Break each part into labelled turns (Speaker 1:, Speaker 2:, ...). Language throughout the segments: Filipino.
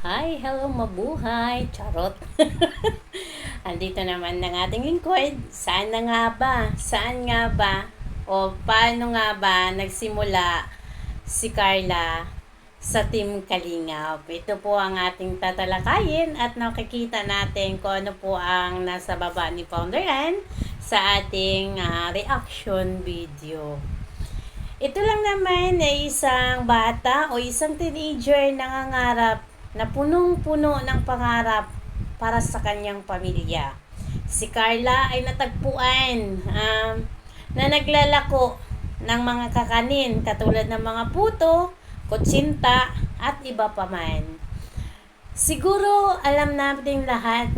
Speaker 1: Hi, hello, mabuhay, charot. Andito naman ng ating lingkod. Saan na nga ba? Saan nga ba? O paano nga ba nagsimula si Carla sa Team Kalingap? Ito po ang ating tatalakayin at nakikita natin kung ano po ang nasa baba ni Founder Ann sa ating ah, reaction video. Ito lang naman ay isang bata o isang teenager nangangarap na punong-puno ng pangarap para sa kanyang pamilya. Si Carla ay natagpuan um, na naglalako ng mga kakanin katulad ng mga puto, kutsinta at iba pa man. Siguro alam natin lahat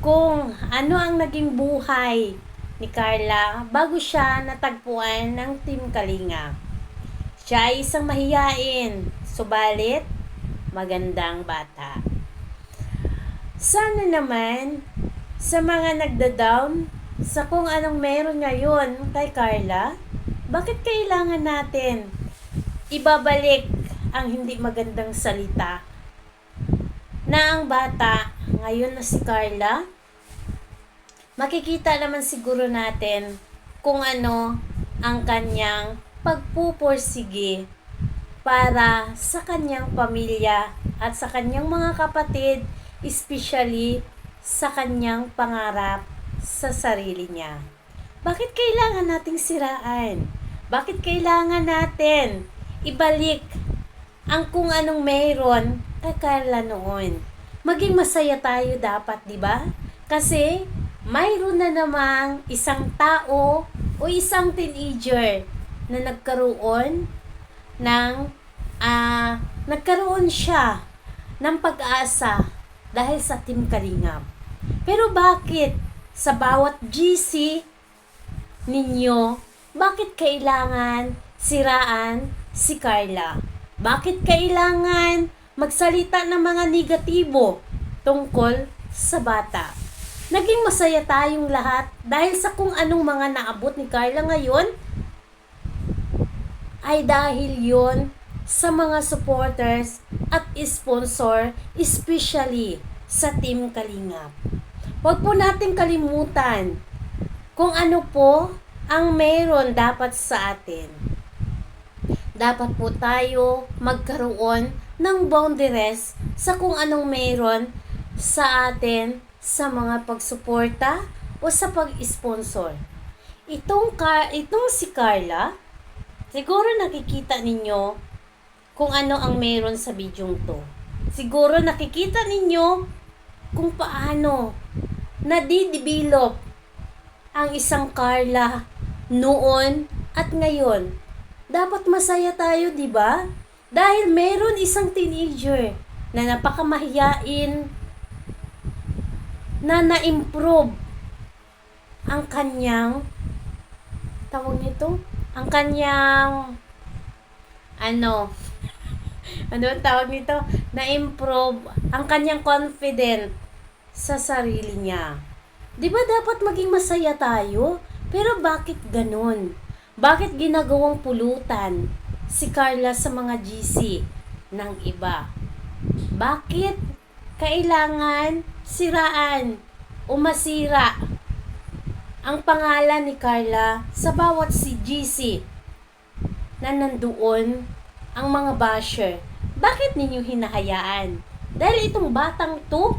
Speaker 1: kung ano ang naging buhay ni Carla bago siya natagpuan ng Team Kalinga. Siya ay isang mahiyain, subalit magandang bata. Sana naman sa mga nagda-down sa kung anong meron ngayon kay Carla, bakit kailangan natin ibabalik ang hindi magandang salita na ang bata ngayon na si Carla makikita naman siguro natin kung ano ang kanyang pagpupursige para sa kanyang pamilya at sa kanyang mga kapatid, especially sa kanyang pangarap sa sarili niya. Bakit kailangan nating siraan? Bakit kailangan natin ibalik ang kung anong mayroon kay Carla noon? Maging masaya tayo dapat, di ba? Kasi mayroon na namang isang tao o isang teenager na nagkaroon ng ah nagkaroon siya ng pag-asa dahil sa Team Kalingap. Pero bakit sa bawat GC ninyo, bakit kailangan siraan si Carla? Bakit kailangan magsalita ng mga negatibo tungkol sa bata? Naging masaya tayong lahat dahil sa kung anong mga naabot ni Carla ngayon ay dahil yon sa mga supporters at sponsor, especially sa Team Kalingap. Huwag po natin kalimutan kung ano po ang meron dapat sa atin. Dapat po tayo magkaroon ng boundaries sa kung anong meron sa atin sa mga pagsuporta o sa pag-sponsor. Itong, ka, itong si Carla, siguro nakikita ninyo kung ano ang meron sa bidyong to. Siguro nakikita ninyo kung paano nadidevelop ang isang Carla noon at ngayon. Dapat masaya tayo, di ba? Dahil meron isang teenager na napakamahiyain na na-improve ang kanyang tawag nito ang kanyang ano ano ang tawag nito na-improve ang kanyang confident sa sarili niya. 'Di ba dapat maging masaya tayo? Pero bakit ganun? Bakit ginagawang pulutan si Carla sa mga GC ng iba? Bakit kailangan siraan o masira ang pangalan ni Carla sa bawat si GC na nandoon ang mga basher? Bakit ninyo hinahayaan? Dahil itong batang to,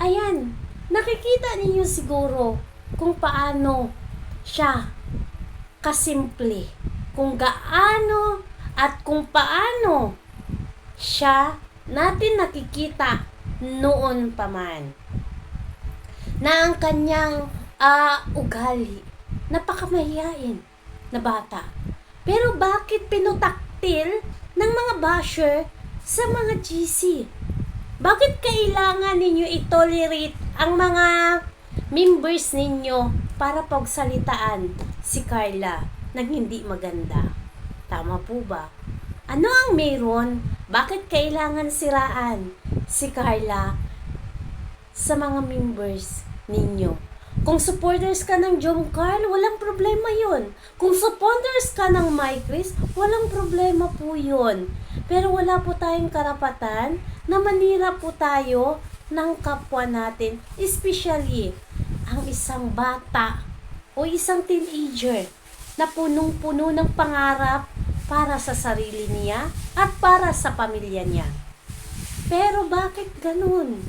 Speaker 1: ayan, nakikita ninyo siguro kung paano siya kasimple. Kung gaano at kung paano siya natin nakikita noon pa man. Na ang kanyang ah, ugali, napakamahiyain na bata. Pero bakit pinutaktil ng mga basher sa mga GC? Bakit kailangan ninyo i-tolerate ang mga members ninyo para pagsalitaan si Carla nang hindi maganda? Tama po ba? Ano ang meron? Bakit kailangan siraan si Carla sa mga members ninyo? Kung supporters ka ng John Carl, walang problema yon. Kung supporters ka ng Mike Chris, walang problema po yon. Pero wala po tayong karapatan na manira po tayo ng kapwa natin, especially ang isang bata o isang teenager na punong-puno ng pangarap para sa sarili niya at para sa pamilya niya. Pero bakit ganun?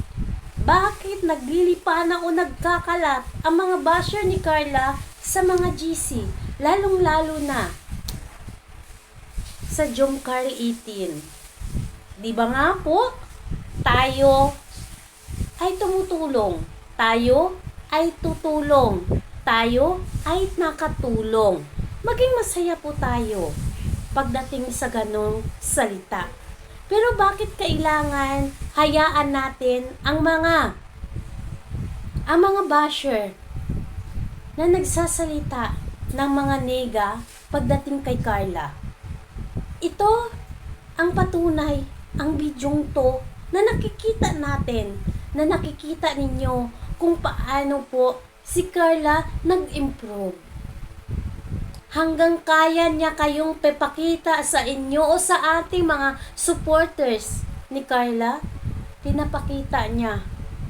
Speaker 1: Bakit naglilipana o nagkakalat ang mga basher ni Carla sa mga GC? Lalong-lalo na sa Jomcar 18. Di ba nga po, tayo ay tumutulong. Tayo ay tutulong. Tayo ay nakatulong. Maging masaya po tayo pagdating sa ganong salita. Pero bakit kailangan hayaan natin ang mga ang mga basher na nagsasalita ng mga nega pagdating kay Carla? Ito ang patunay, ang bidyong to na nakikita natin, na nakikita ninyo kung paano po si Carla nag-improve hanggang kaya niya kayong pepakita sa inyo o sa ating mga supporters ni Carla, pinapakita niya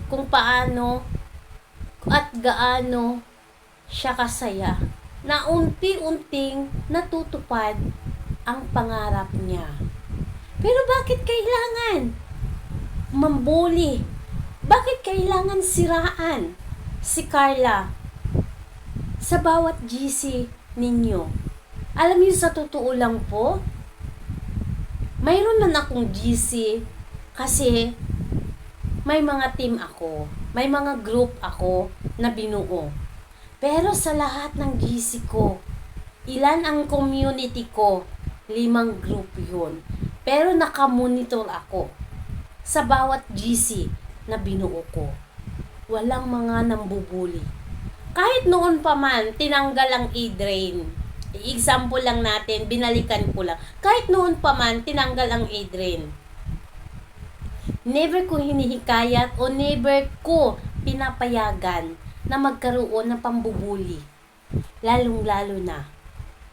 Speaker 1: kung paano at gaano siya kasaya na unti-unting natutupad ang pangarap niya. Pero bakit kailangan mambuli? Bakit kailangan siraan si Carla sa bawat GC ninyo. Alam niyo sa totoo lang po, mayroon man akong GC kasi may mga team ako, may mga group ako na binuo. Pero sa lahat ng GC ko, ilan ang community ko? Limang group yun. Pero nakamonitor ako sa bawat GC na binuo ko. Walang mga nambubuli kahit noon pa man, tinanggal ang e-drain. Example lang natin, binalikan ko lang. Kahit noon pa man, tinanggal ang e-drain. Never ko hinihikayat o never ko pinapayagan na magkaroon ng pambubuli. Lalong-lalo na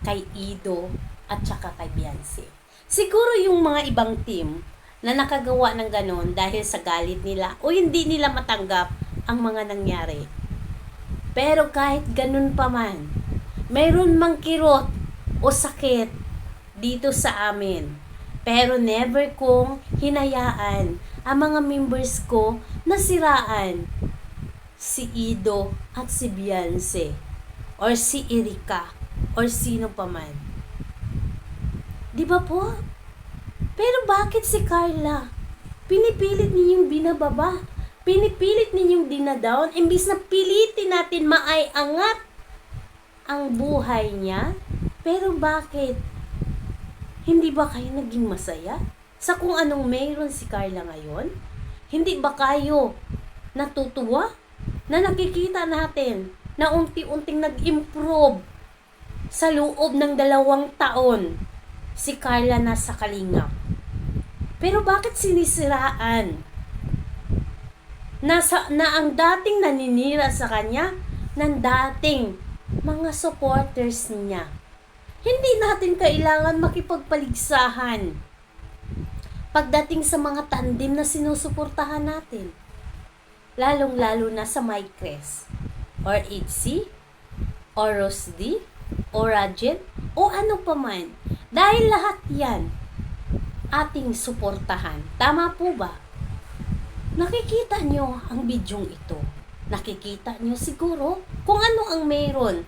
Speaker 1: kay Ido at saka kay Beyonce. Siguro yung mga ibang team na nakagawa ng ganon dahil sa galit nila o hindi nila matanggap ang mga nangyari pero kahit ganun pa man, mayroon mang kirot o sakit dito sa amin. Pero never kong hinayaan ang mga members ko na siraan si Ido at si Beyonce or si Erika or sino pa man. Di ba po? Pero bakit si Carla? Pinipilit niyong binababa pinipilit ninyong dinadown, imbis na pilitin natin maay angat ang buhay niya. Pero bakit? Hindi ba kayo naging masaya? Sa kung anong mayroon si Carla ngayon? Hindi ba kayo natutuwa? Na nakikita natin na unti-unting nag-improve sa loob ng dalawang taon si Carla nasa kalingap. Pero bakit sinisiraan nasa, na ang dating naninira sa kanya ng dating mga supporters niya. Hindi natin kailangan makipagpaligsahan pagdating sa mga tandem na sinusuportahan natin. Lalong-lalo na sa Mycres or HC or Rosdi o Rajen o ano pa man. Dahil lahat yan ating suportahan. Tama po ba? Nakikita nyo ang bidyong ito. Nakikita nyo siguro kung ano ang meron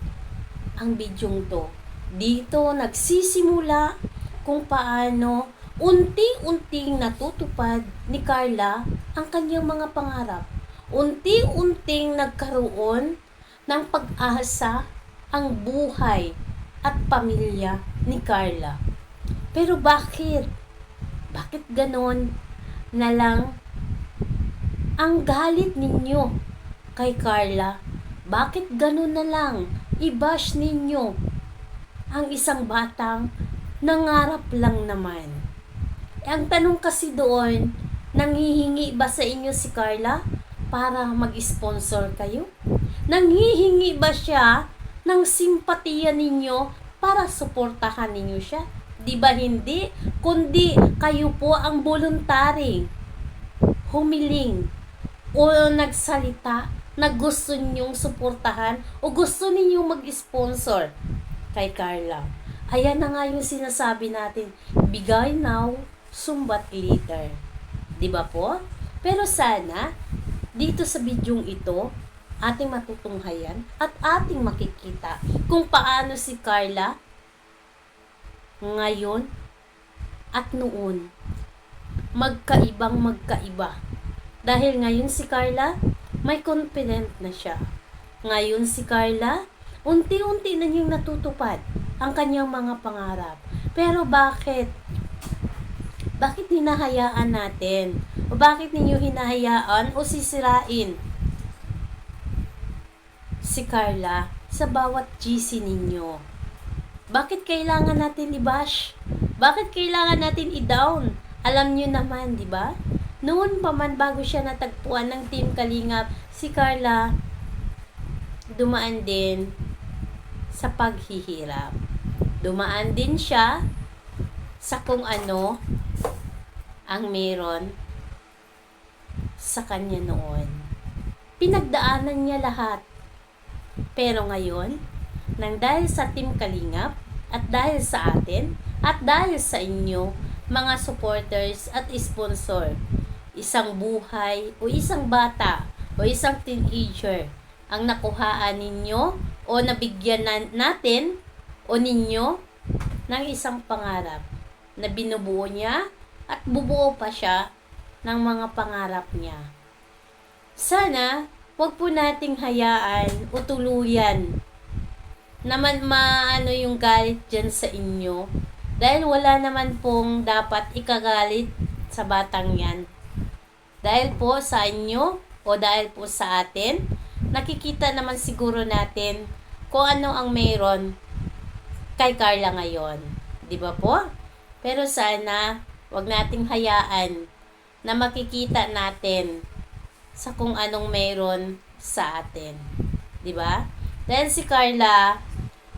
Speaker 1: ang bidyong to. Dito nagsisimula kung paano unti-unting natutupad ni Carla ang kanyang mga pangarap. Unti-unting nagkaroon ng pag-asa ang buhay at pamilya ni Carla. Pero bakit? Bakit ganon na lang ang galit ninyo kay Carla, bakit ganun na lang? I-bash ninyo ang isang batang nangarap lang naman. Eh, ang tanong kasi doon, nanghihingi ba sa inyo si Carla para mag-sponsor kayo? Nanghihingi ba siya ng simpatiya ninyo para suportahan ninyo siya? Di ba hindi? Kundi kayo po ang voluntary humiling o nagsalita na gusto ninyong suportahan o gusto ninyong mag-sponsor kay Carla. Ayan na nga yung sinasabi natin, bigay now, sumbat later. Ba po? Pero sana, dito sa bidyong ito, ating matutunghayan at ating makikita kung paano si Carla ngayon at noon magkaibang magkaiba. Dahil ngayon si Carla, may confident na siya. Ngayon si Carla, unti-unti na niyang natutupad ang kanyang mga pangarap. Pero bakit? Bakit hinahayaan natin? O bakit ninyo hinahayaan o sisirain si Carla sa bawat GC ninyo? Bakit kailangan natin i-bash? Bakit kailangan natin i-down? Alam nyo naman, di ba? Noon pa man bago siya natagpuan ng Team Kalingap, si Carla dumaan din sa paghihirap. Dumaan din siya sa kung ano ang meron sa kanya noon. Pinagdaanan niya lahat. Pero ngayon, nang dahil sa Team Kalingap at dahil sa atin at dahil sa inyo, mga supporters at sponsor, isang buhay o isang bata o isang teenager ang nakuhaan ninyo o nabigyan na- natin o ninyo ng isang pangarap na binubuo niya at bubuo pa siya ng mga pangarap niya. Sana, wag po nating hayaan o tuluyan naman maano yung galit dyan sa inyo. Dahil wala naman pong dapat ikagalit sa batang yan. Dahil po sa inyo o dahil po sa atin, nakikita naman siguro natin kung ano ang mayroon kay Carla ngayon. Di ba po? Pero sana, wag nating hayaan na makikita natin sa kung anong mayroon sa atin. Di ba? Dahil si Carla,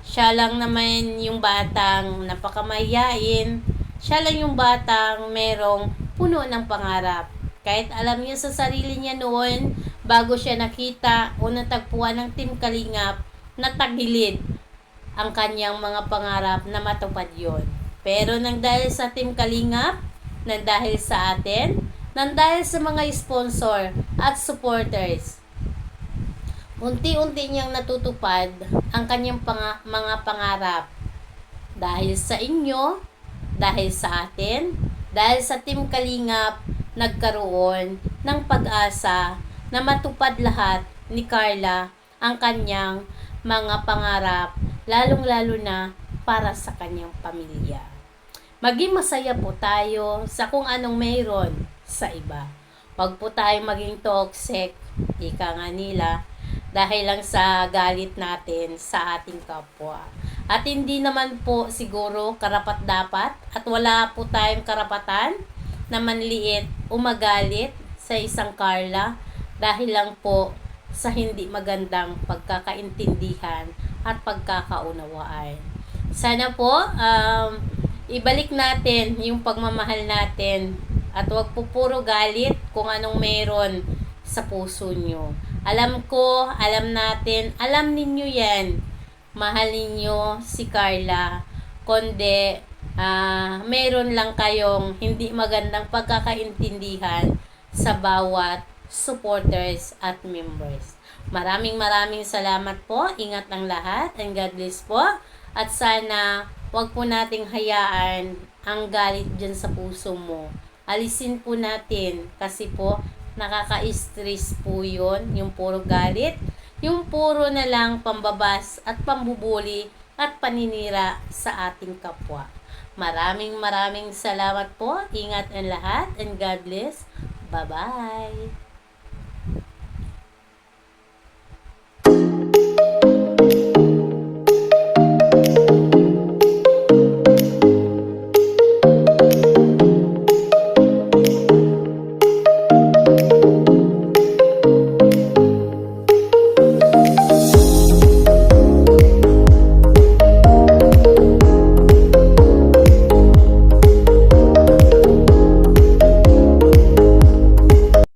Speaker 1: siya lang naman yung batang napakamayain. Siya lang yung batang merong puno ng pangarap. Kahit alam niya sa sarili niya noon, bago siya nakita o natagpuan ng Team Kalingap, natagilid ang kanyang mga pangarap na matupad yon. Pero nang dahil sa Team Kalingap, nang dahil sa atin, nang dahil sa mga sponsor at supporters, unti-unti niyang natutupad ang kanyang panga- mga pangarap. Dahil sa inyo, dahil sa atin, dahil sa Team Kalingap, nagkaroon ng pag-asa na matupad lahat ni Carla ang kanyang mga pangarap, lalong-lalo na para sa kanyang pamilya. Maging masaya po tayo sa kung anong mayroon sa iba. Huwag po tayong maging toxic, ika nga nila, dahil lang sa galit natin sa ating kapwa. At hindi naman po siguro karapat dapat at wala po tayong karapatan na manliit o magalit sa isang Carla dahil lang po sa hindi magandang pagkakaintindihan at pagkakaunawaan. Sana po um, ibalik natin yung pagmamahal natin at wag po puro galit kung anong meron sa puso nyo. Alam ko, alam natin, alam ninyo yan. Mahal ninyo si Carla. Kundi, ah, meron lang kayong hindi magandang pagkakaintindihan sa bawat supporters at members. Maraming maraming salamat po. Ingat ang lahat and God bless po. At sana wag po nating hayaan ang galit dyan sa puso mo. Alisin po natin kasi po nakaka-stress po yun, yung puro galit, yung puro na lang pambabas at pambubuli at paninira sa ating kapwa. Maraming maraming salamat po. Ingat ang lahat and God bless. Bye-bye.